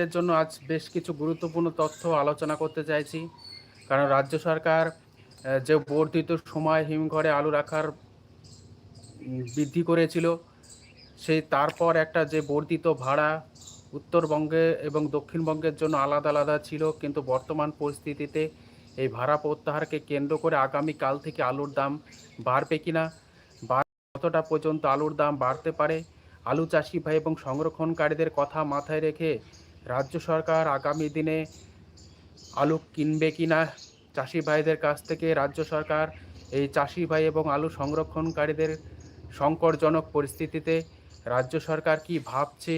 এর জন্য আজ বেশ কিছু গুরুত্বপূর্ণ তথ্য আলোচনা করতে চাইছি। কারণ রাজ্য সরকার যে বর্ধিত সময় হিমঘরে আলু রাখার বৃদ্ধি করেছিল, সেই তারপর একটা যে বর্ধিত ভাড়া উত্তরবঙ্গে এবং দক্ষিণবঙ্গের জন্য আলাদা আলাদা ছিল, কিন্তু বর্তমান পরিস্থিতিতে এই ভাড়া প্রত্যাহারকে কেন্দ্র করে আগামী কাল থেকে আলুর দাম বাড়বে কিনা বা কতটা পর্যন্ত আলুর দাম বাড়তে পারে, আলু চাষি ভাই এবং সংরক্ষণকারীদের কথা মাথায় রেখে রাজ্য সরকার আগামী দিনে আলু কিনবে কিনা চাষি ভাইদের কাছ থেকে রাজ্য সরকার এই চাষি ভাই এবং আলু সংরক্ষণকারীদের সংকটজনক পরিস্থিতিতে রাজ্য সরকার কি ভাবছে,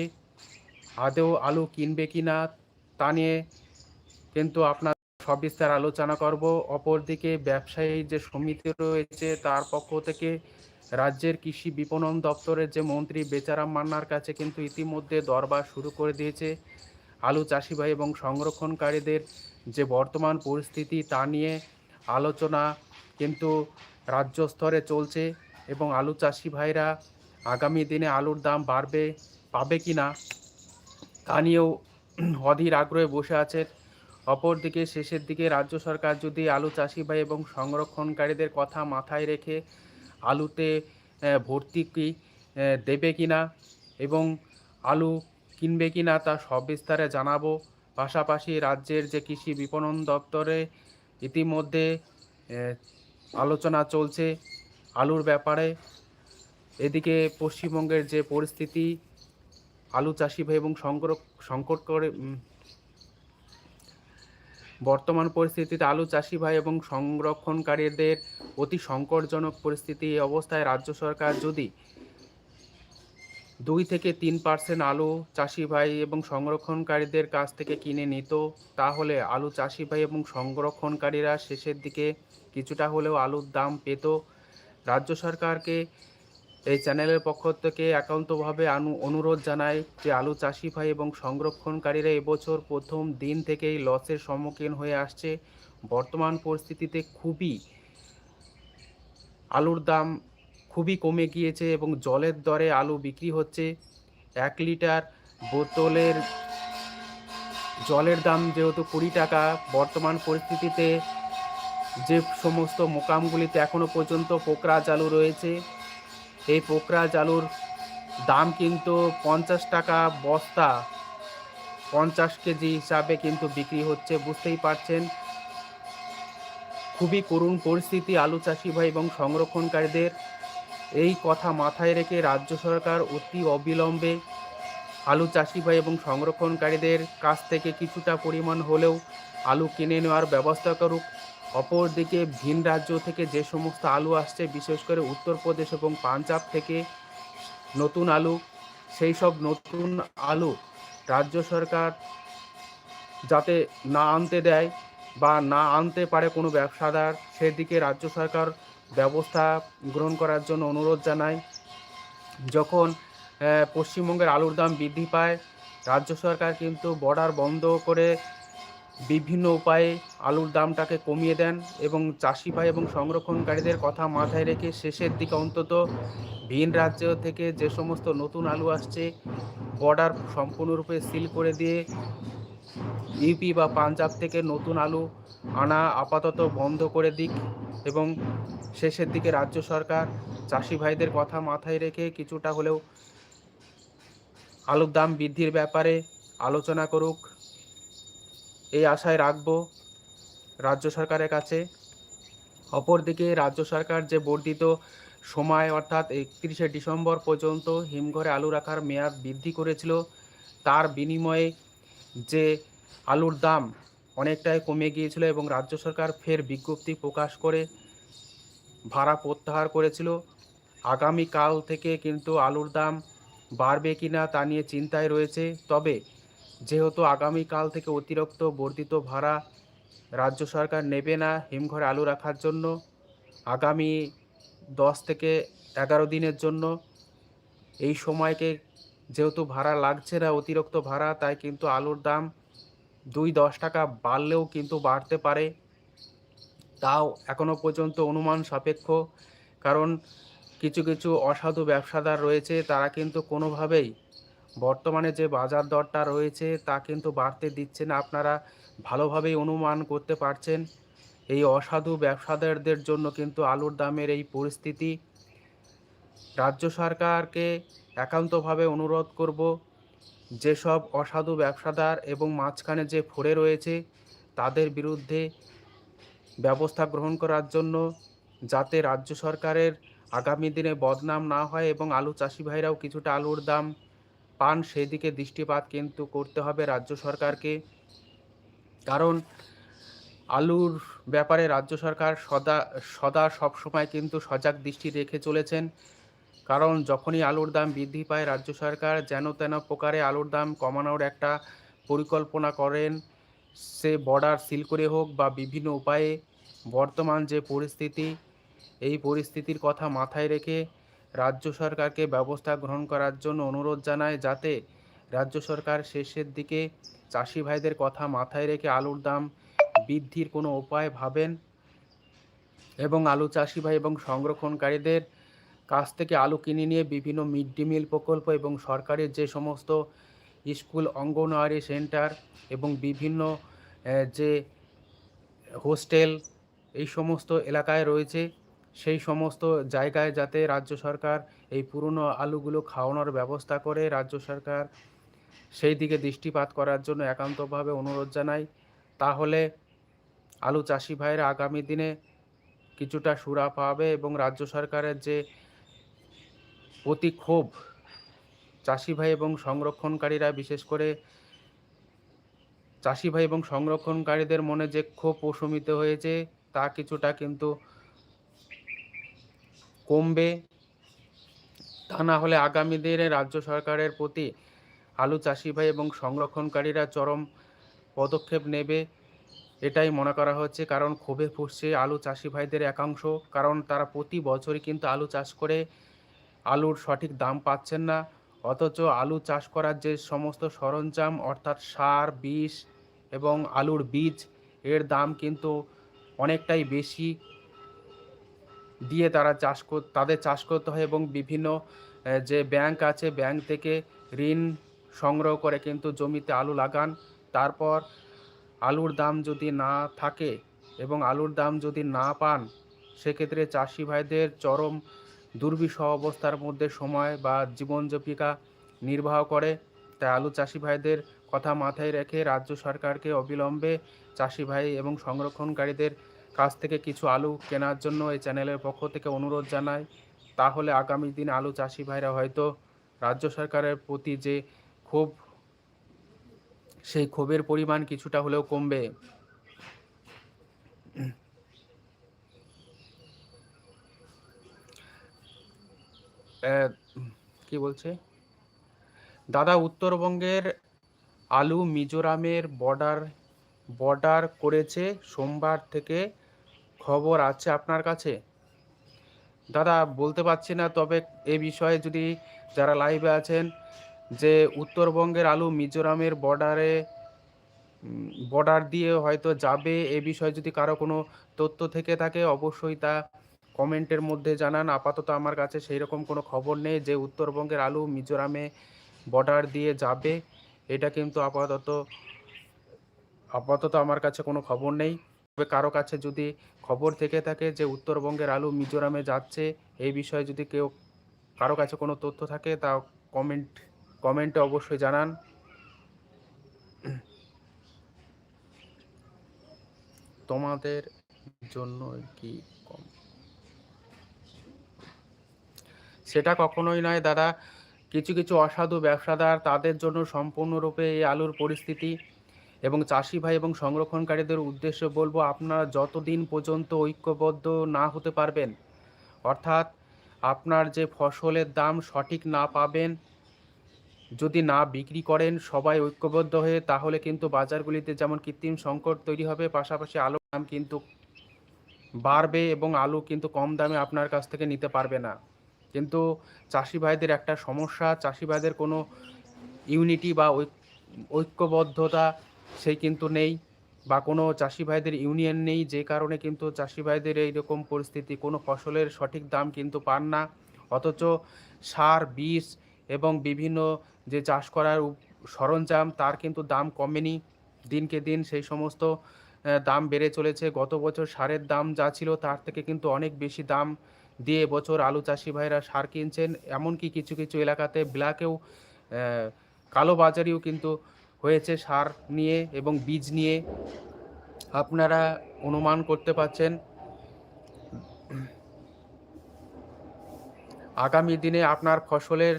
আদৌ আলু কিনবে কি না, তা নিয়ে কিন্তু আপনার সবিস্তার আলোচনা করব। অপরদিকে ব্যবসায়ী যে সমিতি রয়েছে তার পক্ষ থেকে রাজ্যের কৃষি বিপণন দপ্তরের যে মন্ত্রী বেচারাম মান্নার কাছে কিন্তু ইতিমধ্যে দরবার শুরু করে দিয়েছে। আলু চাষি ভাই এবং সংরক্ষণকারীদের যে বর্তমান পরিস্থিতি তা নিয়ে আলোচনা কিন্তু রাজ্য স্তরে চলছে এবং আলু চাষি ভাইরা আগামী দিনে আলুর দাম বাড়বে, পাবে কি না, তা নিয়েও অধীর আগ্রহে বসে আছে। অপরদিকে শেষের দিকে রাজ্য সরকার যদি আলু চাষি ভাই এবং সংরক্ষণকারীদের কথা মাথায় রেখে আলুতে ভর্তি কি দেবে কিনা এবং আলু কিনবে কি না তা সবিস্তারে জানাব। পাশাপাশি রাজ্যের যে কৃষি বিপণন দপ্তরে ইতিমধ্যে আলোচনা চলছে আলুর ব্যাপারে। এদিকে পশ্চিমবঙ্গের যে পরিস্থিতি, আলু চাষি ভাই এবং সংকট সংকট করে বর্তমান পরিস্থিতিতে আলু চাষি ভাই এবং সংরক্ষণকারীদের অতি সংকটজনক পরিস্থিতি অবস্থায় রাজ্য সরকার যদি দুই থেকে তিন পার্সেন্ট আলু চাষি ভাই এবং সংরক্ষণকারীদের কাছ থেকে কিনে নিত। তাহলে আলু চাষি ভাই এবং সংরক্ষণকারীরা শেষের দিকে কিছুটা হলেও আলুর দাম পেত। রাজ্য সরকারকে এই চ্যানেলের পক্ষ থেকে একান্তভাবে আনু, অনুরোধ জানাই যে আলু চাষি ভাই এবং সংরক্ষণকারীরা এবছর প্রথম দিন থেকেই লসের সম্মুখীন হয়ে আসছে। বর্তমান পরিস্থিতিতে খুবই আলুর দাম খুবই কমে গিয়েছে এবং জলের দরে আলু বিক্রি হচ্ছে এক লিটার। বোতলের জলের দাম যেহেতু কুড়ি টাকা, বর্তমান পরিস্থিতিতে যে সমস্ত মোকামগুলিতে এখনও পর্যন্ত পোকরা আলু রয়েছে, এই পোকরা আলুর দাম কিন্তু পঞ্চাশ টাকা বস্তা, পঞ্চাশ কেজি হিসাবে কিন্তু বিক্রি হচ্ছে, বুঝতেই পারছেন। খুবই করুণ পরিস্থিতি আলু চাষি ভাই এবং সংরক্ষণকারীদের। এই কথা মাথায় রেখে রাজ্য সরকার অতি অবিলম্বে আলু চাষি ভাই এবং সংরক্ষণকারীদের কাছ থেকে কিছুটা পরিমাণ হলেও আলু কিনে নেওয়ার ব্যবস্থা করুক। অপরদিকে ভিন রাজ্য থেকে যে সমস্ত আলু আসছে, বিশেষ করে উত্তরপ্রদেশ এবং পাঞ্জাব থেকে নতুন আলু, সেই সব নতুন আলু রাজ্য সরকার যাতে না আনতে দেয় বা না আনতে পারে কোনো ব্যবসাদার, সেদিকে রাজ্য সরকার ব্যবস্থা গ্রহণ করার জন্য অনুরোধ জানাই। যখন পশ্চিমবঙ্গের আলুর দাম বৃদ্ধি পায়, রাজ্য সরকার কিন্তু বর্ডার বন্ধ করে বিভিন্ন উপায়ে আলুর দামটাকে কমিয়ে দেন এবং চাষি ভাই এবং সংরক্ষণকারীদের কথা মাথায় রেখে শেষের দিকে অন্তত ভিন রাজ্য থেকে যে সমস্ত নতুন আলু আসছে বর্ডার সম্পূর্ণরূপে সিল করে দিয়ে ইউপি বা পাঞ্জাব থেকে নতুন আলু আনা আপাতত বন্ধ করে দিক এবং শেষের দিকে রাজ্য সরকার চাষি ভাইদের কথা মাথায় রেখে কিছুটা হলেও আলুর দাম বৃদ্ধির ব্যাপারে আলোচনা করুক। এই আশায় রাখব রাজ্য সরকারের কাছে। অপরদিকে রাজ্য সরকার যে বর্ধিত সময়, অর্থাৎ একত্রিশে ডিসেম্বর পর্যন্ত হিমঘরে আলু রাখার মেয়াদ বৃদ্ধি করেছিল, তার বিনিময়ে যে আলুর দাম অনেকটাই কমে গিয়েছিল এবং রাজ্য সরকার ফের বিজ্ঞপ্তি প্রকাশ করে ভাড়া প্রত্যাহার করেছিল। আগামীকাল থেকে কিন্তু আলুর দাম বাড়বে কি না তা নিয়ে চিন্তায় রয়েছে। তবে যেহেতু আগামীকাল থেকে অতিরিক্ত বর্ধিত ভাড়া রাজ্য সরকার নেবে না হিমঘরে আলু রাখার জন্য, আগামী দশ থেকে এগারো দিনের জন্য এই সময়কে যেহেতু ভাড়া লাগছে না অতিরিক্ত ভাড়া, তাই কিন্তু আলুর দাম দুই দশ টাকা বাড়লেও কিন্তু বাড়তে পারে। তাও এখনও পর্যন্ত অনুমান সাপেক্ষ। কারণ কিছু কিছু অসাধু ব্যবসাদার রয়েছে, তারা কিন্তু কোনোভাবেই বর্তমানে যে বাজার দরটা রয়েছে, তা কিন্তু বাড়তে দিচ্ছে না। আপনারা ভালোভাবেই অনুমান করতে পারছেন। এই অসাধু ব্যবসাদারদের জন্য কিন্তু আলুর দামের এই পরিস্থিতি। রাজ্য সরকারকে একান্তভাবে অনুরোধ করব, যেসব অসাধু ব্যবসাদার এবং মাঝখানে যে ফড়ে রয়েছে, তাদের বিরুদ্ধে ব্যবস্থা গ্রহণ করার জন্য যাতে রাজ্য সরকারের আগামী দিনে বদনাম না হয় এবং আলু চাষি ভাইরাও কিছুটা আলুর দাম পান, সেদিকে দৃষ্টিপাত কিন্তু করতে হবে রাজ্য সরকারকে। কারণ আলুর ব্যাপারে রাজ্য সরকার সদা সদা সবসময় কিন্তু সজাগ দৃষ্টি রেখে চলেছেন। কারণ যখনই আলুর দাম বৃদ্ধি পায়, রাজ্য সরকার যেন তেন প্রকারে আলুর দাম কমানোর একটা পরিকল্পনা করেন। সে বর্ডার সিল করে হোক বা বিভিন্ন উপায়ে বর্তমান যে পরিস্থিতি, এই পরিস্থিতির কথা মাথায় রেখে রাজ্য সরকারকে ব্যবস্থা গ্রহণ করার জন্য অনুরোধ জানায় যাতে রাজ্য সরকার শেষের দিকে চাষি ভাইদের কথা মাথায় রেখে আলুর দাম বৃদ্ধির কোনো উপায় ভাবেন এবং আলু চাষি ভাই এবং সংরক্ষণকারীদের কাছ থেকে আলু কিনে নিয়ে বিভিন্ন মিড ডে মিল প্রকল্প এবং সরকারের যে সমস্ত স্কুল, অঙ্গনওয়াড়ি সেন্টার এবং বিভিন্ন যে হোস্টেল, এই সমস্ত এলাকায় রয়েছে। সেই সমস্ত জায়গায় যাতে রাজ্য সরকার এই পুরনো আলুগুলো খাওয়ানোর ব্যবস্থা করে, রাজ্য সরকার সেই দিকে দৃষ্টিপাত করার জন্য একান্তভাবে অনুরোধ জানাই। তাহলে আলু চাষি ভাইরা আগামী দিনে কিছুটা সুরা পাবে এবং রাজ্য সরকারের যে অতি ক্ষোভ চাষি ভাই এবং সংরক্ষণকারীরা, বিশেষ করে চাষি ভাই এবং সংরক্ষণকারীদের মনে যে ক্ষোভ প্রশমিত হয়েছে, তা কিছুটা কিন্তু কমবে। তা না হলে আগামী দিনে রাজ্য সরকারের প্রতি আলু চাষি ভাই এবং সংরক্ষণকারীরা চরম পদক্ষেপ নেবে, এটাই মনে করা হচ্ছে। কারণ ক্ষোভে ফুসছে আলু চাষি ভাইদের একাংশ। কারণ তারা প্রতি বছরই কিন্তু আলু চাষ করে আলুর সঠিক দাম পাচ্ছেন না। অথচ আলু চাষ করার যে সমস্ত সরঞ্জাম, অর্থাৎ সার, বিষ এবং আলুর বীজ, এর দাম কিন্তু অনেকটাই বেশি দিয়ে তারা চাষ তাদের চাষ করতে হয় এবং বিভিন্ন যে ব্যাংক আছে, ব্যাংক থেকে ঋণ সংগ্রহ করে কিন্তু জমিতে আলু লাগান। তারপর আলুর দাম যদি না থাকে এবং আলুর দাম যদি না পান, সেক্ষেত্রে চাষি ভাইদের চরম দুর্বিষহ অবস্থার মধ্যে সময় বা জীবন জীবিকা নির্বাহ করে, তাই আলু চাষি ভাইদের কথা মাথায় রেখে রাজ্য সরকারকে অবিলম্বে চাষি ভাই এবং সংরক্ষণকারীদের কাছ থেকে কিছু আলু কেনার জন্য এই চ্যানেলের পক্ষ থেকে অনুরোধ জানায় তাহলে আগামী দিনে আলু চাষি ভাইরা হয়তো রাজ্য সরকারের প্রতি যে ক্ষোভ, সেই ক্ষোভের পরিমাণ কিছুটা হলেও কমবে। কি বলছে? দাদা, উত্তরবঙ্গের আলু মিজোরামের বর্ডার বর্ডার করেছে, সোমবার থেকে খবর আছে আপনার কাছে? দাদা, বলতে পারছি না, তবে এ বিষয়ে যদি যারা লাইভে আছেন, যে উত্তরবঙ্গের আলু মিজোরামের বর্ডারে বর্ডার দিয়ে হয়তো যাবে, এ বিষয়ে যদি কারও কোনো তথ্য থেকে থাকে, অবশ্যই তা কমেন্টের মধ্যে জানান, আপাতত আমার কাছে সেই রকম কোনো খবর নেই যে উত্তরবঙ্গের আলু মিজোরামে বর্ডার দিয়ে যাবে। এটা কিন্তু আপাতত আপাতত আমার কাছে কোনো খবর নেই। তবে কারও কাছে যদি খবর থেকে থাকে যে উত্তরবঙ্গের আলু মিজোরামে যাচ্ছে, এই বিষয়ে যদি কেউ, কারও কাছে কোনো তথ্য থাকে তা কমেন্ট, কমেন্টে অবশ্যই জানান। তোমাদের জন্য কি সেটা কখনোই নয় দাদা। কিছু কিছু অসাধু ব্যবসাদার তাদের জন্য সম্পূর্ণরূপে এই আলুর পরিস্থিতি এবং চাষি ভাই এবং সংরক্ষণকারীদের উদ্দেশ্যে বলব, আপনারা যতদিন পর্যন্ত ঐক্যবদ্ধ না হতে পারবেন, অর্থাৎ আপনার যে ফসলের দাম সঠিক না পাবেন, যদি না বিক্রি করেন সবাই ঐক্যবদ্ধ হয়ে, তাহলে কিন্তু বাজারগুলিতে যেমন কৃত্রিম সংকট তৈরি হবে, পাশাপাশি আলুর দাম কিন্তু বাড়বে এবং আলু কিন্তু কম দামে আপনার কাছ থেকে নিতে পারবে না। কিন্তু চাষি ভাইদের একটা সমস্যা চাষি ভাইদের কোনো ইউনিটি বা ঐক- ঐক্যবদ্ধতা সেই কিন্তু নেই বা কোনো চাষি ভাইদের ইউনিয়ন নেই, যে কারণে কিন্তু চাষি ভাইদের এইরকম পরিস্থিতি, কোনো ফসলের সঠিক দাম কিন্তু পান না। অথচ সার, বীজ এবং বিভিন্ন যে চাষ করার সরঞ্জাম, তার কিন্তু দাম কমেনি। দিনকে দিন সেই সমস্ত দাম বেড়ে চলেছে। গত বছর সারের দাম যা ছিল তার থেকে কিন্তু অনেক বেশি দাম দিয়ে বছর আলু চাষি ভাইরা সার কিনছেন। এমনকি কিছু কিছু এলাকাতে ব্ল্যাকেও আহ, কালোবাজারিও কিন্তু হয়েছে সার নিয়ে এবং বীজ নিয়ে। আপনারা অনুমান করতে পারছেন আগামী দিনে আপনার ফসলের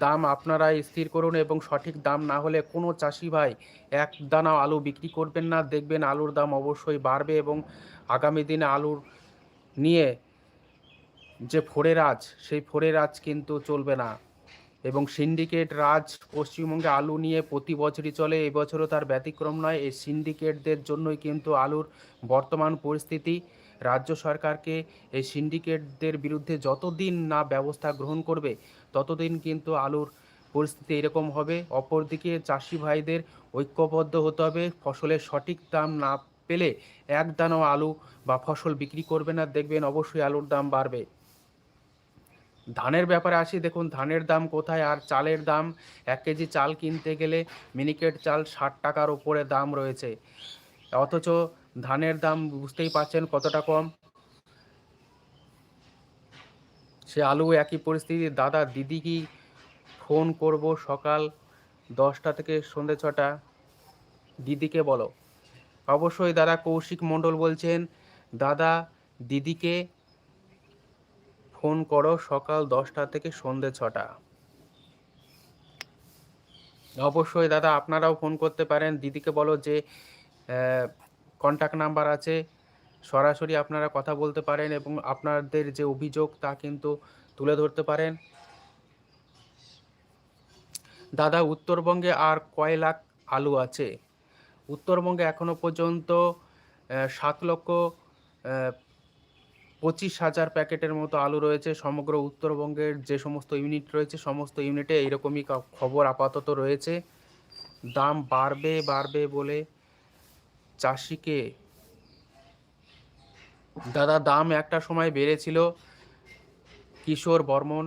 দাম আপনারা স্থির করুন এবং সঠিক দাম না হলে কোনো চাষি ভাই এক দানা আলু বিক্রি করবেন না। দেখবেন আলুর দাম অবশ্যই বাড়বে এবং আগামী দিনে আলুর নিয়ে যে ফোরে রাজ, সেই ফোরে রাজ কিন্তু চলবে না। এবং সিন্ডিকেট রাজ পশ্চিমবঙ্গে আলু নিয়ে প্রতি বছরই চলে, এবছরও তার ব্যতিক্রম নয়। এই সিন্ডিকেটদের জন্যই কিন্তু আলুর বর্তমান পরিস্থিতি। রাজ্য সরকারকে এই সিন্ডিকেটদের বিরুদ্ধে যতদিন না ব্যবস্থা গ্রহণ করবে, ততদিন কিন্তু আলুর পরিস্থিতি এরকম হবে। অপরদিকে চাষি ভাইদের ঐক্যবদ্ধ হতে হবে। ফসলের সঠিক দাম না পেলে এক দানাও আলু বা ফসল বিক্রি করবে না। দেখবেন অবশ্যই আলুর দাম বাড়বে। ধানের ব্যাপারে আসি, দেখুন ধানের দাম কোথায় আর চালের দাম? এক কেজি চাল কিনতে গেলে মিনিকেট চাল ষাট টাকার উপরে দাম রয়েছে। অথচ ধানের দাম বুঝতেই পারছেন কতটা কম? সে আলু একই পরিস্থিতি দাদা দিদি কি ফোন করব সকাল দশটা থেকে সন্ধে ছটা? দিদিকে বলো। অবশ্যই দাদা কৌশিক মণ্ডল বলছেন, দাদা, দিদিকে ফোন করো সকাল দশটা থেকে সন্ধে ছটা। অবশ্যই দাদা, আপনারাও ফোন করতে পারেন। দিদিকে বলো যে কন্ট্যাক্ট নাম্বার আছে। সরাসরি আপনারা কথা বলতে পারেন এবং আপনাদের যে অভিযোগ তা কিন্তু তুলে ধরতে পারেন। দাদা, উত্তরবঙ্গে আর কয় লাখ আলু আছে? উত্তরবঙ্গে এখনও পর্যন্ত সাত লক্ষ পঁচিশ হাজার প্যাকেটের মতো আলু রয়েছে। সমগ্র উত্তরবঙ্গের যে সমস্ত ইউনিট রয়েছে, সমস্ত ইউনিটে এইরকমই খবর আপাতত রয়েছে। দাম বাড়বে বাড়বে বলে চাষিকে দাদা, দাম একটা সময় বেড়েছিল। কিশোর বর্মন,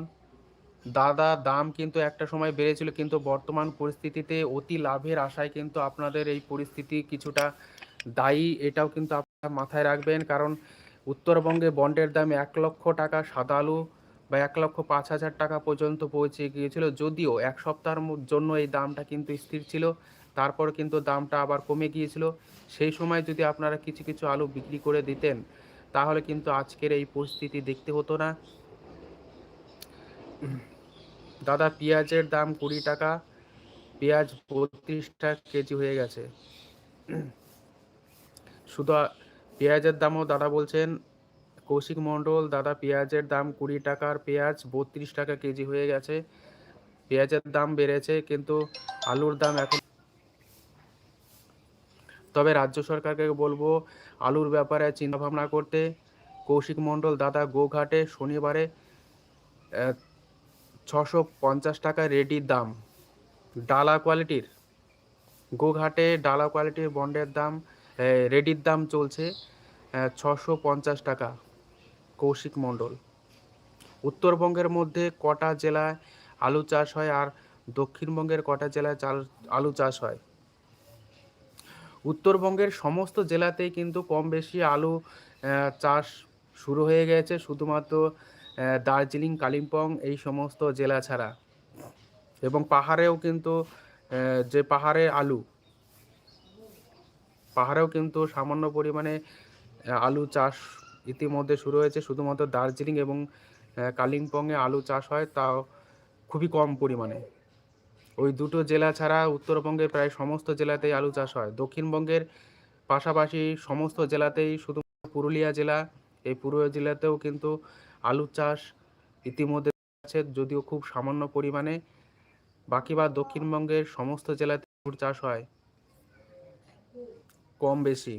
দাদা, দাম কিন্তু একটা সময় বেড়েছিল, কিন্তু বর্তমান পরিস্থিতিতে অতি লাভের আশায় কিন্তু আপনাদের এই পরিস্থিতি কিছুটা দায়ী। এটাও কিন্তু আপনারা মাথায় রাখবেন, কারণ উত্তরবঙ্গে বন্ডের দাম এক লক্ষ টাকা, সাদা আলু বা এক লক্ষ পাঁচ হাজার টাকা পর্যন্ত পৌঁছে গিয়েছিল। যদিও এক সপ্তাহের জন্য এই দামটা কিন্তু স্থির ছিল, তারপর কিন্তু দামটা আবার কমে গিয়েছিল। সেই সময় যদি আপনারা কিছু কিছু আলু বিক্রি করে দিতেন, তাহলে কিন্তু আজকের এই পরিস্থিতি দেখতে হতো না। দাদা, পেঁয়াজের দাম কুড়ি টাকা, পেঁয়াজ বত্রিশ টাকা কেজি হয়ে গেছে। শুধু পেঁয়াজের দামও দাদা বলছেন, কৌশিক মণ্ডল, দাদা পেঁয়াজের দাম কুড়ি টাকার পেঁয়াজ বত্রিশ টাকা কেজি হয়ে গেছে। পেঁয়াজের দাম বেড়েছে কিন্তু আলুর দাম এখন তবে রাজ্য সরকারকে বলব, আলুর ব্যাপারে চিন্তা ভাবনা করতে। কৌশিক মণ্ডল, দাদা গোঘাটে শনিবারে ছশো পঞ্চাশ টাকা রেডির দাম। ডালা কোয়ালিটির, গোঘাটে ডালা কোয়ালিটির বন্ডের দাম রেডির দাম চলছে ছশো পঞ্চাশ টাকা, কৌশিক মণ্ডল। উত্তরবঙ্গের মধ্যে কটা জেলায় আলু চাষ হয় আর দক্ষিণবঙ্গের কটা জেলায় চাল, আলু চাষ হয়? উত্তরবঙ্গের সমস্ত জেলাতেই কিন্তু কম বেশি আলু চাষ শুরু হয়ে গেছে, শুধুমাত্র দার্জিলিং, কালিম্পং এই সমস্ত জেলা ছাড়া। এবং পাহাড়েও কিন্তু যে পাহাড়ে আলু পাহাড়েও কিন্তু সামান্য পরিমাণে আলু চাষ ইতিমধ্যে শুরু হয়েছে। শুধুমাত্র দার্জিলিং এবং কালিম্পংয়ে আলু চাষ হয়, তাও খুবই কম পরিমাণে। ওই দুটো জেলা ছাড়া উত্তরবঙ্গে প্রায় সমস্ত জেলাতেই আলু চাষ হয়। দক্ষিণবঙ্গের পাশাপাশি সমস্ত জেলাতেই শুধু পুরুলিয়া জেলা, এই পুরুলিয়া জেলাতেও কিন্তু আলু চাষ ইতিমধ্যে আছে যদিও খুব সামান্য পরিমাণে। বাকি বা দক্ষিণবঙ্গের সমস্ত জেলাতে আলুর চাষ হয়। কম বেশি।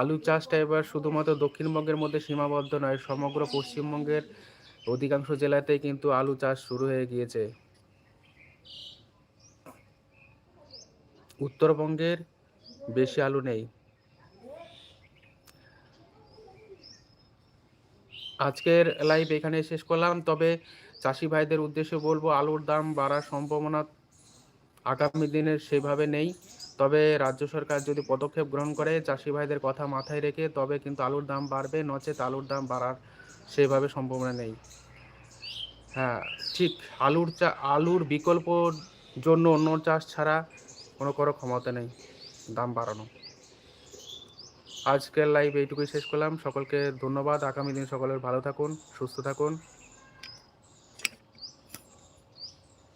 আলু চাষটা এবার শুধুমাত্র দক্ষিণবঙ্গের মধ্যে সীমাবদ্ধ নয়, সমগ্র পশ্চিমবঙ্গের অধিকাংশ জেলাতেই কিন্তু আলু চাষ শুরু হয়ে গিয়েছে। উত্তরবঙ্গের বেশি আলু নেই। আজকের লাইভ এখানে শেষ করলাম, তবে চাষি ভাইদের উদ্দেশ্যে বলব, আলুর দাম বাড়ার সম্ভাবনা আগামী দিনের সেভাবে নেই। তবে রাজ্য সরকার যদি পদক্ষেপ গ্রহণ করে, চাষি ভাইদের কথা মাথায় রেখে, তবে কিন্তু আলুর দাম বাড়বে, নচেত আলুর দাম বাড়ার সেভাবে সম্ভাবনা নেই। হ্যাঁ ঠিক, আলুর চা, আলুর বিকল্প জন্য অন্য চাষ ছাড়া কোনো কোনো ক্ষমতা নেই, দাম বাড়ানো। আজকের লাইভ এইটুকুই শেষ করলাম। সকলকে ধন্যবাদ। আগামী দিন সকলের ভালো থাকুন, সুস্থ থাকুন।